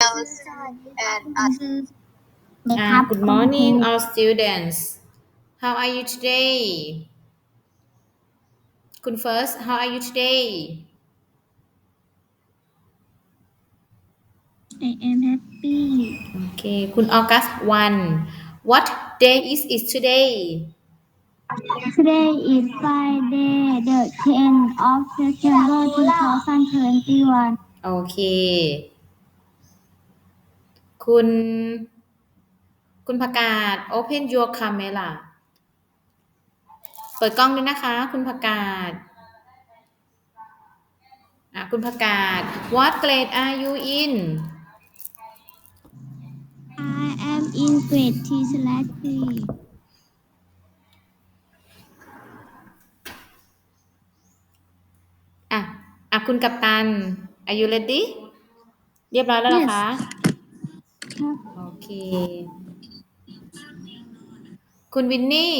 else and us. ไหมค Ah, รับ good morning, all students. How are you today? คุณ First, how are you today? I am happy Okay, คุณ August 1. What day is it today? Today is Friday the 10th of September 2021 โอเ คคุณ คุณประกาศ open your camera เปิดกล้องด้วยนะคะ คุณประกาศอะคุณประกาศ What grade are you in I am in grade T slash three อะ อะ คุณกัปตัน Are you ready เรียบร้อยแล้วเหรอคะครับ โอเค คุณวินนี่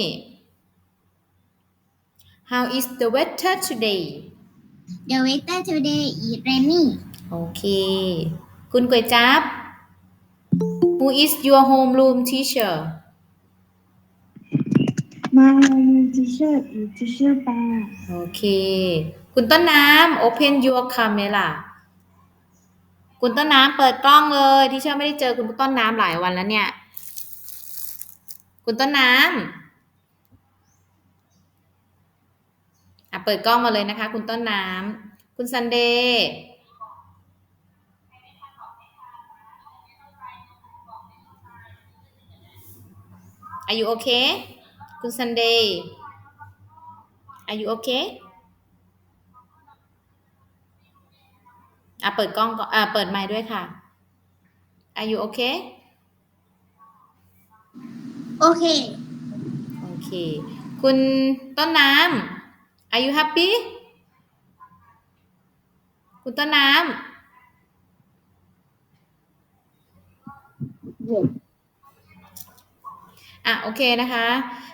How is the weather today The weather today is rainy โอเค คุณก๋วยจับ Who is your homeroom teacher My teacher is teacher Bar โอเค คุณต้นน้ำ Open your camera คุณต้นน้ำเปิดกล้องเลยที่เชื่อไม่ได้เจอคุณต้นน้ำหลายวันแล้วเนี่ย คุณต้นน้ำอะเปิดกล้องมาเลยนะคะ คุณต้นน้ำคุณซันเดย์อายุโอเค คุณซันเดย์อายุโอเค อะเปิดกล้องก่อนอะเปิดไมค์ด้วยค่ะอายุโอเค Okay โอเค คุณต้นน้ำ Are you happy คุณต้นน้ำ Yes อะ โอเคนะคะ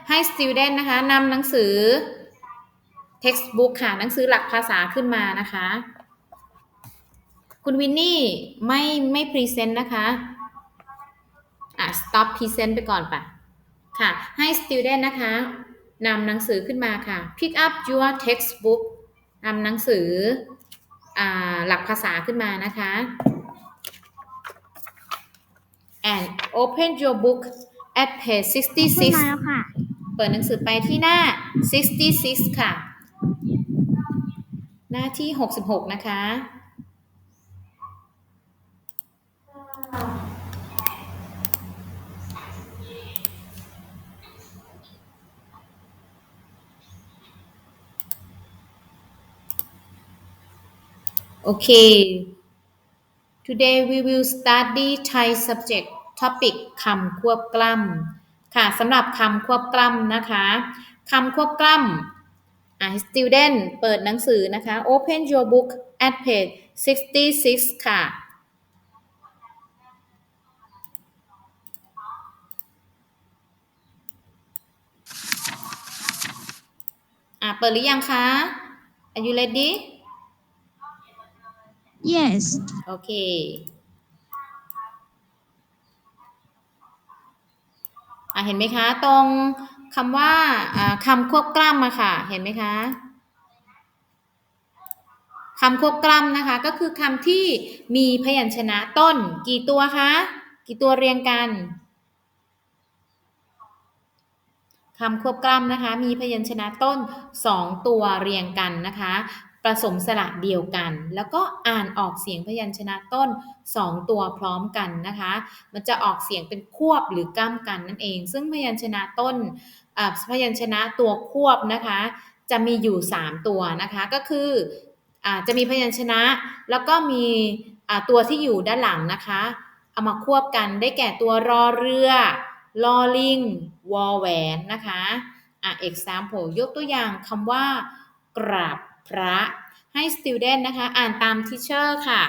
ให้ student นะคะนำหนังสือ textbook ค่ะ หนังสือหลักภาษาขึ้นมานะคะ คุณวินนี่ไม่ไม่ present นะคะอะ stop present ไปก่อนป่ะค่ะ ให้ student นะคะนำหนังสือขึ้นมาค่ะ pick up your textbook นำหนังสืออ่าหลักภาษาขึ้นมานะคะ and open your book at page ขึ้นมา66แล้วค่ะเปิดหนังสือไปที่หน้า 66 ค่ะ หน้าที่ 66 นะคะ โอเค Today we will study Thai subject topic คำควบกล้ำค่ะสำหรับคำควบกล้ำนะคะคำควบกล้ำอะ student เปิดหนังสือนะคะ open your book at page 66 ค่ะ อะ เปิดหรือยังคะ Are you ready Yes โอเคอะเห็นไหมคะ ตรงคำว่าอ่าคำควบกล้ำอะค่ะ เห็นไหมคะคำควบกล้ำนะคะ ก็คือคำที่มีพยัญชนะต้น กี่ตัวคะ กี่ตัวเรียงกันคำควบกล้ำนะคะ มีพยัญชนะต้น 2 ตัวเรียงกันนะคะ ผสมสระเดียวกัน แล้วก็อ่านออกเสียงพยัญชนะต้น 2 ตัวพร้อมกันนะคะ มันจะออกเสียงเป็นควบหรือก้ำกันนั่นเอง ซึ่งพยัญชนะต้นพยัญชนะตัวควบนะคะ จะมีอยู่ 3 ตัวนะคะ ก็คืออจะมีพยัญชนะ แล้วก็มีตัวที่อยู่ด้านหลังนะคะ เอามาควบกันได้แก่ตัวรอเรือลอลิงวอแหวนนะคะอะ example ยกตัวอย่างคำว่ากราบ พระให้ student นะคะ อ่านตาม teacher ค่ะ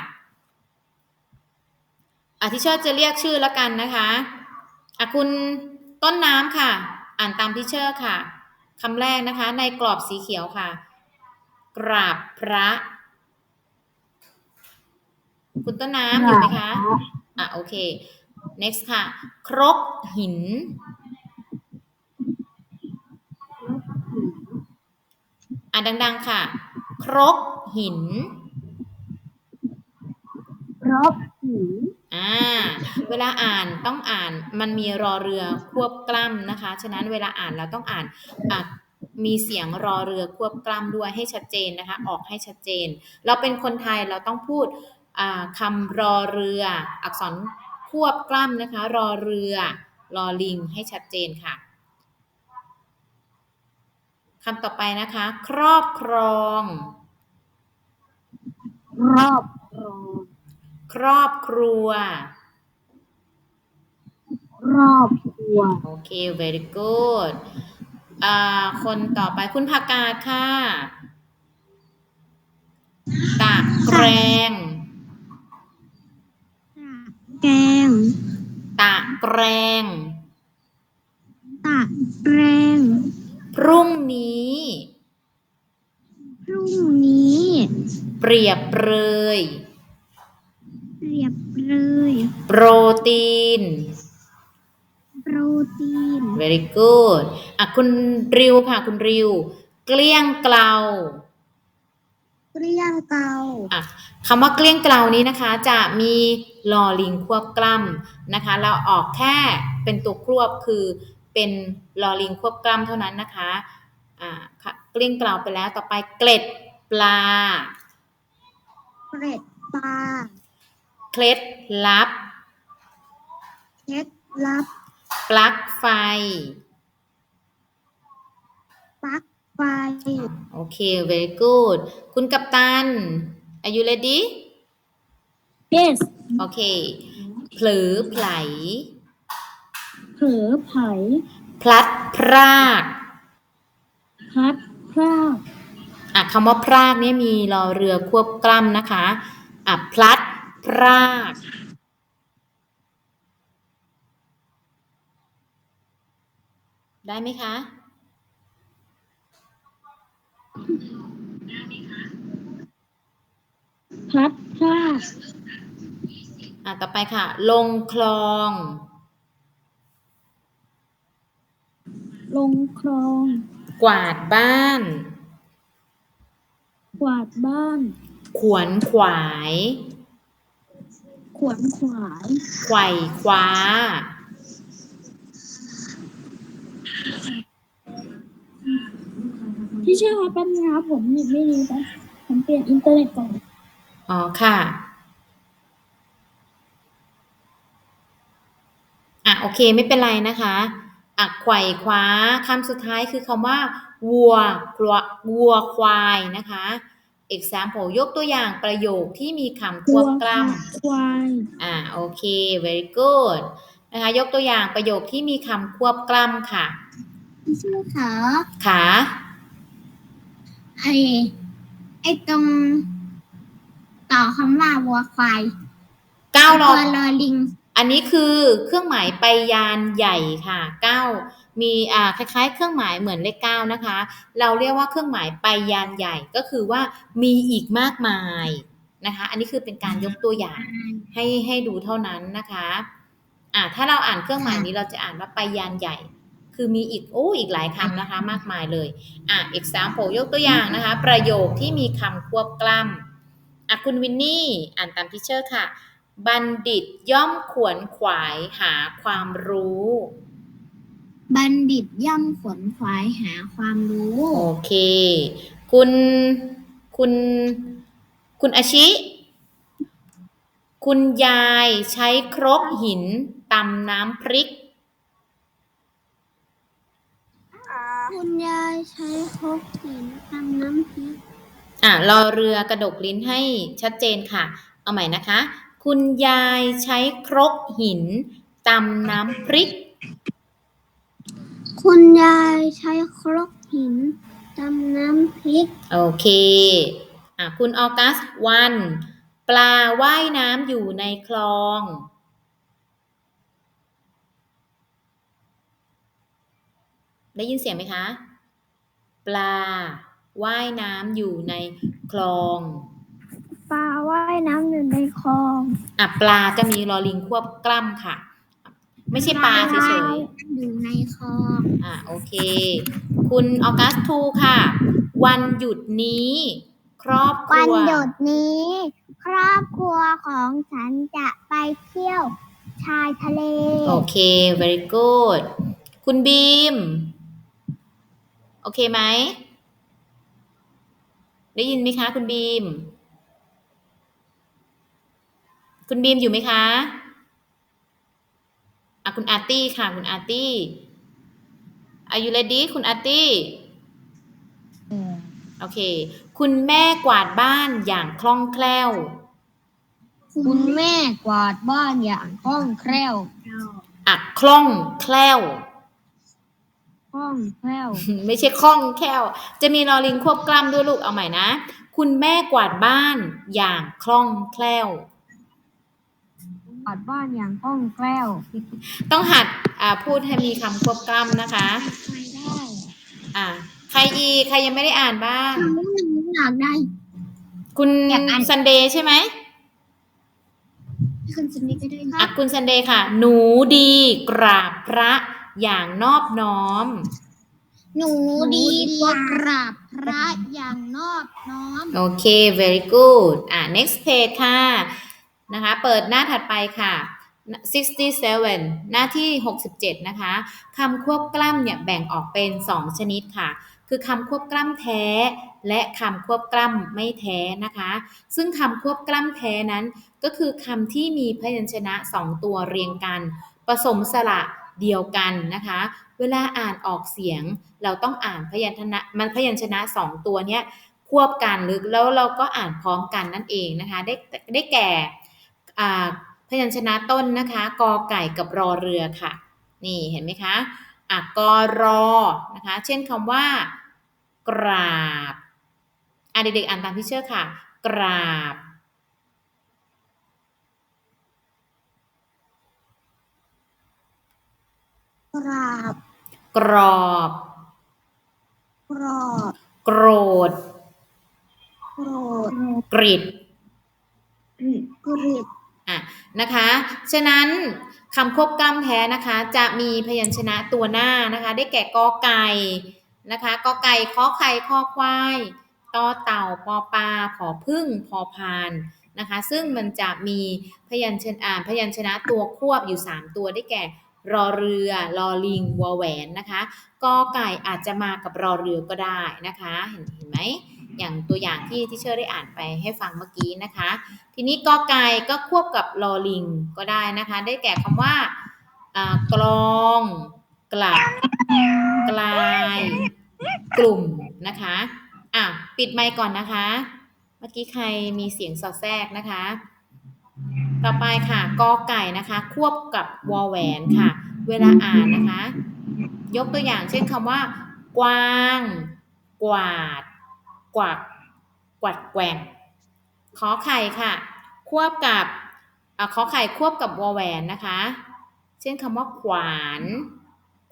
อะ teacher จะเรียกชื่อแล้วกันนะคะอะคุณต้นน้ำค่ะ อ่านตาม teacher ค่ะคำแรกนะคะ ในกรอบสีเขียวค่ะ กราบพระ คุณต้นน้ำอยู่ไหมคะโอเค next ค่ะ ครกหิน อะดัง ๆ ค่ะ ครกหินรบหิน อ่า เวลาอ่านต้องอ่านมันมีรอเรือควบกล้ำนะคะ ฉะนั้นเวลาอ่านเราต้องอ่านอะมีเสียงรอเรือควบกล้ำด้วยให้ชัดเจนนะคะ ออกให้ชัดเจน เราเป็นคนไทยเราต้องพูดอ่าคำรอเรือ อักษรควบกล้ำนะคะ รอเรือ รอลิงให้ชัดเจนค่ะ คำต่อไปนะคะ ครอบครองรอบรองครอบครัวรอบครัว โอเค very good อ่าคนต่อไปคุณผักกาดค่ะตะแกรงแกงตะแกรงตะแกรง พรุ่งนี้ พรุ่งนี้ เปรียบเปรยเรียบเลยโปรตีน โปรตีน very good อะคุณริวค่ะคุณริว เกลี้ยงเกลาเกลี้ยงเกาอะคำว่าเกลี้ยงเกลานี้นะคะ จะมีลอลิงควบกล้ำนะคะ เราออกแค่เป็นตัวควบคือ เป็นลอลิงควบกล้ำเท่านั้นนะคะอ่าค่ะเกลี้ยงเกลาไปแล้วต่อไปเกล็ดปลา เกร็ดปลา เคล็ดลับ เคล็ดลับ ปลั๊กไฟ ปลั๊กไฟ โอเค very good คุณกัปตัน are you ready yes โอเคเผลอไผล เผลอไผพลัดพรากพัดพรากอะคำว่าพรากเนี่ยมีรอเรือควบกล้ำนะคะอะพลัดพรากได้ไหมคะพัดพรากอะต่อไปค่ะ ลงคลอง ลงคลอง กวาดบ้าน กวาดบ้าน ขวนขวาย ขวนขวาย ไขว่คว้า พี่เชื่อครับแป๊บนึงครับผมเน็ตไม่ดีแป๊บผมเปลี่ยนอินเทอร์เน็ตก่อน อ๋อค่ะ อะโอเคไม่เป็นไรนะคะ อะไขว่คว้าคำสุดท้ายคือคำว่าวัวกลัววัวควายนะคะ example ยกตัวอย่างประโยคที่มีคำควบกล้ควายำอะโอเค very good นะคะยกตัวอย่างประโยคที่มีคำควบกล้ำค่ะพี่ชื่อขาขาไอไอตรงต่อคำว่าวัวควายก้าวรอตัวรอลิง อันนี้คือเครื่องหมายไปยานใหญ่ค่ะเก้ามีอ่าคล้ายๆ เครื่องหมายเหมือนเลขเก้านะคะ เราเรียกว่าเครื่องหมายไปยานใหญ่ก็คือว่ามีอีกมากมายนะคะ อันนี้คือเป็นการยกตัวอย่างให้ให้ดูเท่านั้นนะคะอ่าถ้าเราอ่านเครื่องหมายนี้เราจะอ่านว่าไปยานใหญ่ คือมีอีกโอ้อีกหลายคำนะคะ มากมายเลยอะ example ยกตัวอย่างนะคะ ประโยคที่มีคำควบกล้ำอะคุณวินนี่อ่านตามทิเชอร์ค่ะ บัณฑิตย่อมขวนขวายหาความรู้ บัณฑิตย่อมขวนขวายหาความรู้ โอเค คุณ คุณ คุณอาชิ คุณยายใช้ครกหินตำน้ำพริก คุณยายใช้ครกหินทำน้ำพริก อะรอเรือกระดกลิ้นให้ชัดเจนค่ะ เอาใหม่นะคะ คุณยายใช้ครกหินตำน้ำพริก คุณยายใช้ครกหินทำน้ำพริก โอเคอะคุณออกัสวัน ปลาว่ายน้ำอยู่ในคลอง ได้ยินเสียงไหมคะ ปลาว่ายน้ำอยู่ในคลอง ปลาว่ายน้ำอยู่ในคลองอะปลาจะมีลอลิงควบกล้ำค่ะ ไม่ใช่ปลาเฉยอยู่ในคลองๆอะโอเค คุณออกัสทูค่ะ วันหยุดนี้ ครอบควัรันวหยุดนี้ ครอบครัวของฉันจะไปเที่ยวชายทะเล โอเค very good คุณบีม โอเคไหม ได้ยินไหมคะ คุณบีม คุณบีมอยู่ไหมคะอะคุณอาร์ตี้ค่ะ คุณอาร์ตี้ Are you ready คุณอาร์ตี้โอเค คุณแม่กวาดบ้านอย่างคล่องแคล่ว คุณแม่กวาดบ้านอย่างคล่องแคล่วอะคล่องแคล่วคล่องแคล่ว ไม่ใช่คล่องแคล่ว จะมีลอลิงควบกล้ำด้วยลูกเอาใหม่นะ คุณแม่กวาดบ้านอย่างคล่องแคล่ว กวาดบ้านอย่างคล่องแคล่วต้องหัดอ่าพูดให้มีคำควบกล้ำนะคะไปได้อ่าใครอีกใครยังไม่ได้อ่านบ้างหนูหนูอยากได้ คุณอยากอ่าน ซันเดย์ใช่ไหมคุณสนิทก็ได้คอะรับคุณซันเดย์ค่ะ หนูดีกราบพระอย่างนอบน้อม หนูดีกว่ากราบพระอย่างนอบน้อม โอเค very good อะ next page ค่ะ นะคะ เปิดหน้าถัดไปค่ะ 67 หน้าที่ 67 นะคะคำควบกล้ำเนี่ยแบ่งออกเป็น 2 ชนิดค่ะ คือคำควบกล้ำแท้ และคำควบกล้ำไม่แท้นะคะ ซึ่งคำควบกล้ำแท้นั้นก็คือคำที่มีพยัญชนะ 2 ตัวเรียงกัน ผสมสระเดียวกันนะคะ เวลาอ่านออกเสียง เราต้องอ่านพยัญชนะ มันพยัญชนะ 2 ตัวเนี้ยควบกันหรือแล้วเราก็อ่านพร้อมกันนั่นเองนะคะ ได้ได้แก่ พยัญชนะต้นนะคะ กอไก่กับรอเรือค่ะ นี่เห็นไหมคะอะกอรอนะคะ เช่นคำว่า กราบอะเด็กๆอ่านตามพี่เชื่อค่ะ กราบ กราบ กรอบ กรอบ โกรธ โกรธ กริดกริด อะนะคะฉะนั้นคำควบกล้ำแท้นะคะจะมีพยัญชนะตัวหน้านะคะ ได้แก่กอไก่นะคะกอไก่ขอไข่คอควายต่อเต่าปอปลาผอพึ่งพอพานนะคะซึ่งมันจะมีพยัญชนะอ่าพยัญชนะตัวควบอยู่ 3 ตัวได้แก่รอเรือรอลิงวอแหวนนะคะกอไก่อาจจะมากับรอเรือก็ได้นะคะ เห็นเห็นไหม อย่างตัวอย่างที่ที่เชอร์ได้อ่านไปให้ฟังเมื่อกี้นะคะ ทีนี้กอไก่ก็ควบกับลอลิงก็ได้นะคะ ได้แก่คำว่าอ่ากลองกลับกลาย กลุ่มนะคะอะปิดไมค์ก่อนนะคะ เมื่อกี้ใครมีเสียงสอดแทรกนะคะ ต่อไปค่ะกอไก่นะคะ ควบกับวอแหวนค่ะ เวลาอ่านนะคะ ยกตัวอย่างเช่นคำว่า กวาง กวาด กวักกวัดแกว่งขอไข่ค่ะ ควบกับอขอไข่ควบกับวอแหวนนะคะ เช่นคำว่าขวาน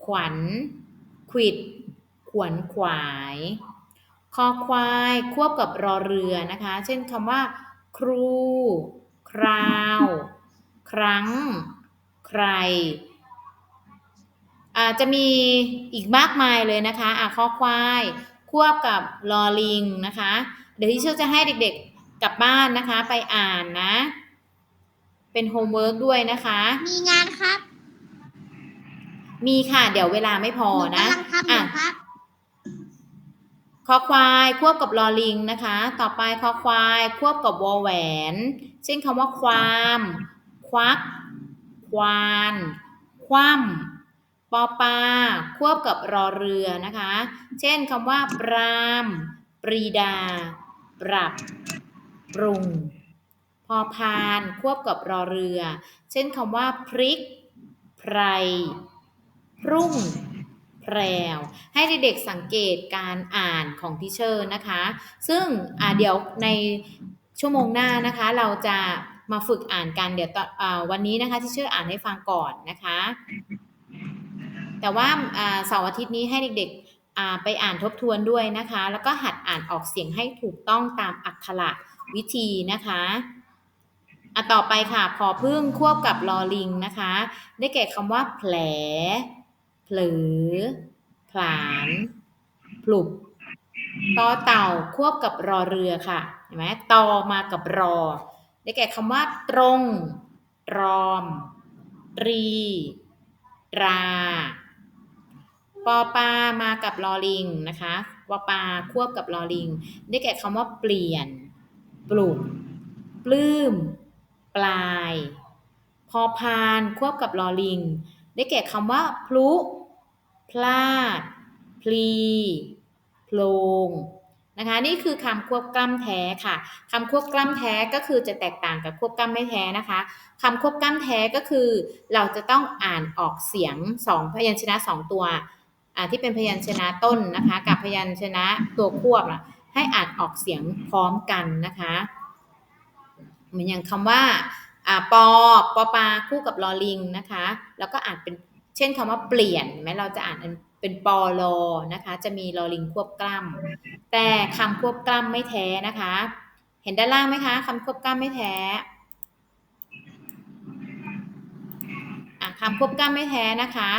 ขวัญขิด ขวนขวาย คอควายควบกับรอเรือนะคะ เช่นคำว่า ครู คราว ครั้ง ใครอาจจะมีอีกมากมายเลยนะคะอะคอควาย ควบกับลอลิงนะคะ เดี๋ยวที่เชื่อจะให้เด็กๆกลับบ้านนะคะ ไปอ่านนะ เป็นโฮมเวิร์กด้วยนะคะ มีงานครับ มีค่ะ เดี๋ยวเวลาไม่พอหนูนะกำลังทำอยู่อะครับคอควายควบกับลอลิงนะคะ ต่อไปคอควายควบกับวอแหวน เช่นคำว่าความ ควัก ควาน คว่ำ ปอปลาควบกับรอเรือนะคะ เช่นคำว่า ปราม ปรีดา ปรับ ปรุง พอพาน ควบกับรอเรือ เช่นคำว่า พริก ไพร พรุ่งแพรวให้เด็กๆสังเกตการอ่านของทิเชอร์นะคะ ซึ่งเดี๋ยวในชั่วโมงหน้านะคะ เราจะมาฝึกอ่านกันเดี๋ยววันนี้นะคะทิเชอร์อ่านให้ฟังก่อนนะคะ แต่ว่าเสาร์อาทิตย์นี้ให้เด็กๆไปอ่านทบทวนด้วยนะคะ แล้วก็หัดอ่านออกเสียงให้ถูกต้องตามอักขระวิธีนะคะอะต่อไปค่ะพอพึ่งควบกับลอลิงนะคะ ได้แก่คำว่า แผล เผลอ ผลานปลุกต่อเต่าควบกับรอเรือค่ะเห็นไหมตอมากับรอ ได้แก่คำว่า ตรงรอมรีรา ปอปามากับลอลิงนะคะปอปาควบกับลอลิง ได้แก่คำว่าเปลี่ยน ปลุก ปลื้ม ปลาย พอพานควบกับลอลิง ได้แก่คำว่า พลุ พลาด พลีโพลงนะคะนี่คือคำควบกล้ำแท้ค่ะคำควบกล้ำแท้ก็คือจะแตกต่างกับควบกล้ำไม่แท้นะคะคำควบกล้ำแท้ก็คือ เราจะต้องอ่านออกเสียงสองพยัญชนะสองตัว ที่เป็นพยัญชนะต้นนะคะ กับพยัญชนะตัวควบอะให้อ่านออกเสียงพร้อมกันนะคะ เหมือนอย่างคำว่าอปอปอปาคู่กับลอลิงนะคะ แล้วก็อ่านเป็นเช่นคำว่าเปลี่ยนเห็นไหมเราจะอ่านเป็นปอลอนะคะ จะมีลอลิงควบกล้ำแต่คำควบกล้ำไม่แท้นะคะ เห็นด้านล่างไหมคะคำควบกล้ำไม่แท้คำควบกล้ำไม่แท้นะคะ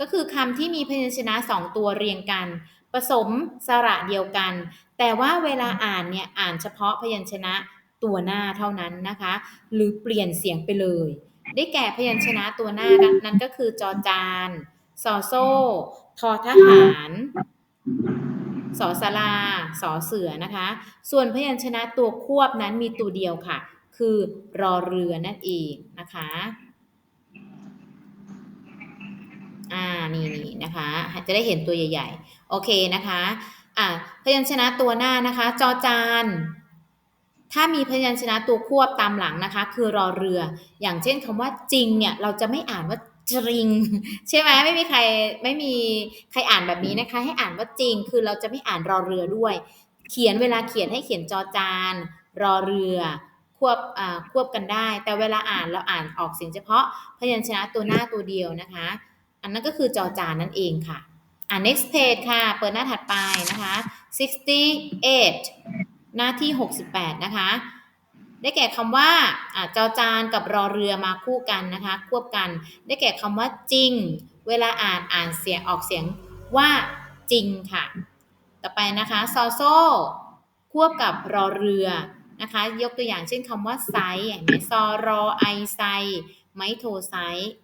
ก็คือคำที่มีพยัญชนะสองตัวเรียงกัน ผสมสระเดียวกัน แต่ว่าเวลาอ่านเนี่ยอ่านเฉพาะพยัญชนะตัวหน้าเท่านั้นนะคะ หรือเปลี่ยนเสียงไปเลย ได้แก่พยัญชนะตัวหน้านั้นก็คือจอจานสอโซ่ทอทหารสอสลาสอเสือนะคะ ส่วนพยัญชนะตัวควบนั้นมีตัวเดียวค่ะ คือรอเรือนั่นเองนะคะ อ่านี่นี่นะคะ จะได้เห็นตัวใหญ่ ๆ โอเคนะคะ อ่าพยัญชนะตัวหน้านะคะ จอจาน ถ้ามีพยัญชนะตัวควบตามหลังนะคะ คือรอเรือ อย่างเช่นคำว่าจริงเนี่ย เราจะไม่อ่านว่าจริง ใช่ไหมไม่มีใครไม่มีใครอ่านแบบนี้นะคะ ให้อ่านว่าจริง คือเราจะไม่อ่านรอเรือด้วย เขียนเวลาเขียนให้เขียนจอจาน รอเรือควบอ่าควบกันได้ แต่เวลาอ่านเราอ่านออกเสียงเฉพาะพยัญชนะตัวหน้าตัวเดียวนะคะ อันนั้นก็คือจอจานนั่นเองค่ะ อ่า next page ค่ะ เปิดหน้าถัดไปนะคะ68 หน้าที่ 68 นะคะ ได้แก่คำว่าอ่าจอจานกับรอเรือมาคู่กันนะคะ ควบกัน ได้แก่คำว่าจริง เวลาอ่านอ่านเสียงออกเสียงว่าจริงค่ะ ต่อไปนะคะซอโซควบกับรอเรือนะคะ ยกตัวอย่างเช่นคำว่าไซเห็นไหมซอรอไอไซไม้โทไซ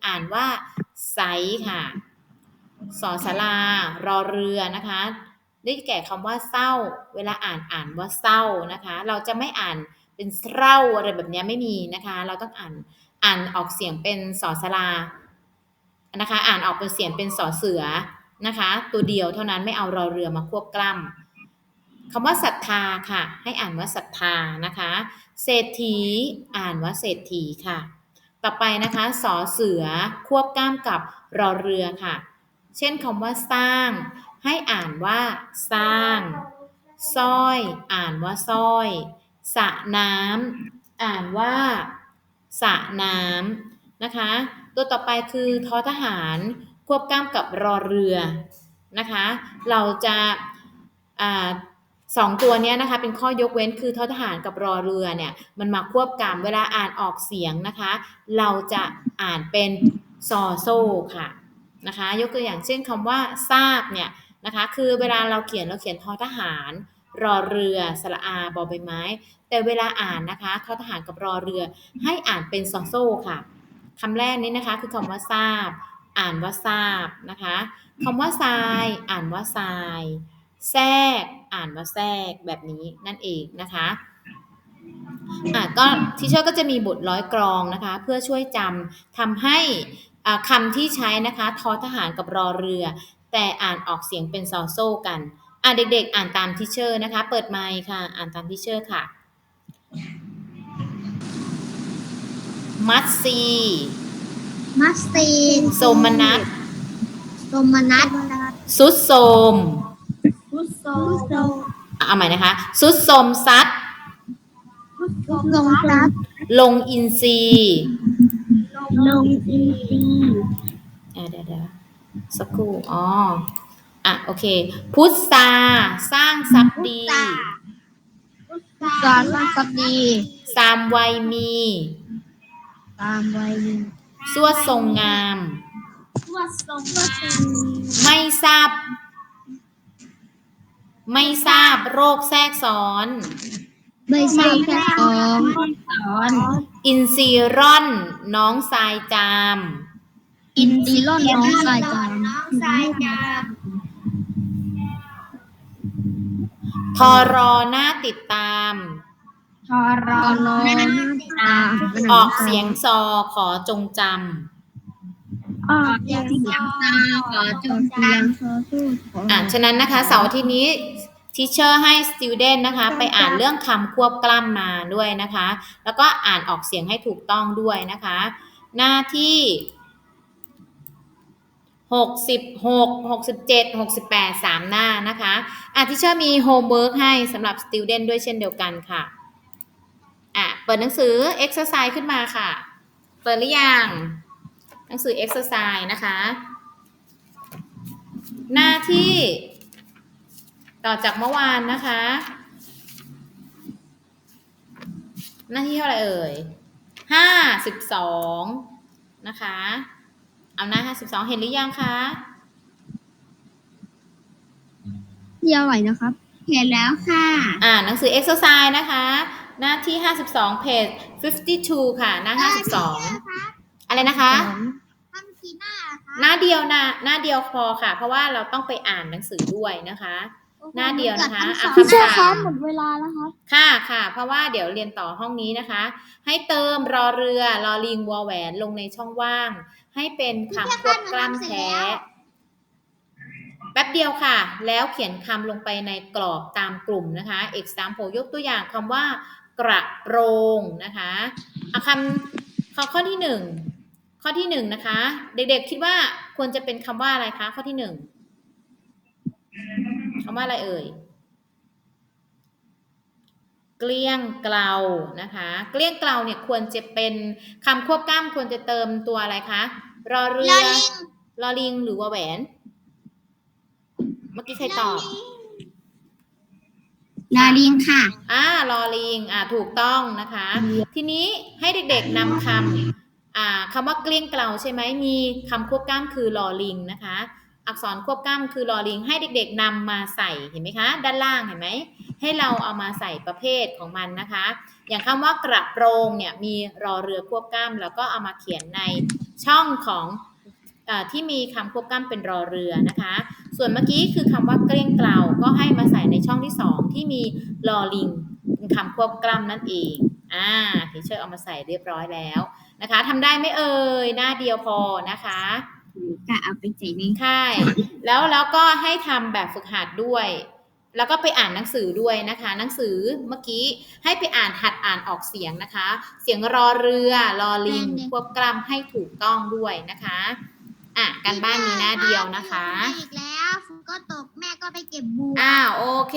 อ่านว่า ไซค่ะสอสลารอเรือนะคะได้แก่คำว่าเศร้า เวลาอ่านอ่านว่าเศร้านะคะ เราจะไม่อ่านเป็นเศร้าอะไรแบบนี้ไม่มีนะคะ เราต้องอ่านอ่านออกเสียงเป็นสอสลานะคะ อ่านออกเป็นเสียงเป็นสอเสือนะคะ ตัวเดียวเท่านั้นไม่เอารอเรือมาควบกล้ำคำว่าศรัทธาค่ะ ให้อ่านว่าศรัทธานะคะ เศรษฐีอ่านว่าเศรษฐีค่ะ ต่อไปนะคะสอเสือควบกล้ามกับรอเรือค่ะ เช่นคำว่าสร้าง ให้อ่านว่า สร้างสร้อย อ่านว่าสร้อยสระน้ำอ่านว่าสระน้ำนะคะ ตัวต่อไปคือทอทหารควบกล้ามกับรอเรือนะคะ เราจะอ่า สองตัวนี้นะคะเป็นข้อยกเว้นคือทอทหารกับรอเรือเนี่ยมันมาควบกล้ำเวลาอ่านออกเสียงนะคะ เราจะอ่านเป็นซอโซค่ะนะคะยกตัวอย่างเช่นคำว่าทราบเนี่ยนะคะคือเวลาเราเขียนเราเขียนทอทหาร รอเรือสระอาบอใบไม้ แต่เวลาอ่านนะคะทอทหารกับรอเรือให้อ่านเป็นซอโซค่ะคำแรกนี้นะคะคือคำว่าทราบ อ่านว่าทราบนะคะคำว่าทราย อ่านว่าทราย แทรกอ่านว่าแทรกแบบนี้นั่นเองนะคะอะก็ทิเชอร์ก็จะมีบทร้อยกรองนะคะ เพื่อช่วยจำทำให้อ่าคำที่ใช้นะคะทอทหารกับรอเรือ แต่อ่านออกเสียงเป็นซอโซ่กันอะเด็กๆ อ่านตามทิเชอร์นะคะ เปิดไมค์ค่ะ อ่านตามทิเชอร์ค่ะ มัดซี มัสตีนโสมนัสสมนัสสุดโสม พุทโซอะเอาใหม่นะคะสุดโสมซัดลงรับลงอินทรีย์ลงอินทรีอะเดี๋ยวเดี๋ยวสักครู่อ๋ออะโอเค พุทธาสร้างทรัพย์ดีพุทธสอนวันพักดีสามวัยมีตามวัยสวดทรงงามวัดทรงไม่ทราบ ไม่ทราบโรคแทรกซ้อน ไม่ทราบแค่สองสอนอินซีร่อนน้องทรายจาม อินดีล่อนน้องสายจามน้องสายจามทอรอหน้าติดตาม ทอรตออนนอนหน้าตา ออกเสียงซอขอจงจอ อกเสียงตาขอจงจำำอะฉะนั้นนะคะเสาร์อาที่นี้ทีเชอร์ให้ student นะคะ ไปอ่านเรื่องคำควบกล้ำมาด้วยนะคะ แล้วก็อ่านออกเสียงให้ถูกต้องด้วยนะคะ หน้าที่หกสิบหกหกสิบเจ็ดหกสิบแปดสามหน้านะคะอะทีเชอร์มีโฮมเวิร์กให้สำหรับ student ด้วยเช่นเดียวกันค่ะอะเปิดหนังสือ exercise ขึ้นมาค่ะ เปิดหรือยัง นังสือ exercise นะคะ หน้าที่ต่อจากเมื่อวานนะคะ หน้าที่เท่าไหร่เอ่ยห้าสิบสองนะคะ เอาหน้าห้าสิบสองเห็นหรือยังคะเยาไหวนะครับ เห็นแล้วค่ะ อ่าหนังสือ exercise นะคะ หน้าที่52 page 52ค่ะ หน้า52อะไรนะคะ ทำทีหน้าคะหน้าเดียวนะหน้าเดียวพอค่ะ เพราะว่าเราต้องไปอ่านหนังสือด้วยนะคะ หน้าเดียวนะคะอะพี่เชื่อคำคะถามหมดเวลาแล้วครับค่ะค่ะ เพราะว่าเดี๋ยวเรียนต่อห้องนี้นะคะ ให้เติมรอเรือรอลิงวอแหวนลงในช่องว่าง ให้เป็นคำควบกล้ำแท้แป๊บเดียวค่ะ แล้วเขียนคำลงไปในกรอบตามกลุ่มนะคะ example ยกตัวอย่างคำว่ากระโปรงนะคะเอาคำข้อข้อที่หนึ่ง ข้อที่หนึ่งนะคะ เด็กๆคิดว่าควรจะเป็นคำว่าอะไรคะ ข้อที่หนึ่งคำว่าอะไรเอ่ยเกลี้ยงเกลานะคะ เกลี้ยงเกลาเนี่ยควรจะเป็นคำควบกล้ำควรจะเติมตัวอะไรคะรอเรือลอลิงหรือว่าแหวน เมื่อกี้ใครตอบลาลิงค่ะ อ่ารอลิง อ่า ถูกต้องนะคะ ทีนี้ให้เด็กๆนำคำอ่า คำว่าเกลี้ยงเกลาใช่ไหมมีคำควบกล้ำคือลอลิงนะคะ อักษรควบกล้ำคือลอลิง ให้เด็กๆนำมาใส่เห็นไหมคะ ด้านล่างเห็นไหมให้เราเอามาใส่ประเภทของมันนะคะ อย่างคำว่ากระโปรงเนี่ยมีรอเรือควบกล้ำแล้วก็เอามาเขียนในช่องของอที่มีคำควบกล้ำเป็นรอเรือนะคะ ส่วนเมื่อกี้คือคำว่าเกลี้ยงเกลาก็ให้มาใส่ในช่องที่สองที่มีลอลิงเป็นคำควบกล้ำนั่นเองอ่าทีเชอร์เอามาใส่เรียบร้อยแล้ว นะคะทำได้ไหมเอ่ยหน้าเดียวพอนะคะก็เอาไปใส่ในใช่แล้วแล้วก็ให้ทำแบบฝึกหัดด้วย แล้วก็ไปอ่านหนังสือด้วยนะคะ หนังสือเมื่อกี้ให้ไปอ่านหัดอ่านออกเสียงนะคะ เสียงรอเรือรอลิงควบกล้ำให้ถูกต้องด้วยนะคะอะการบ้านมีหน้าเดียวนะคะอีกแล้วฝนก็ตกแม่ก็ไปเก็บบัวอ้าวโอเค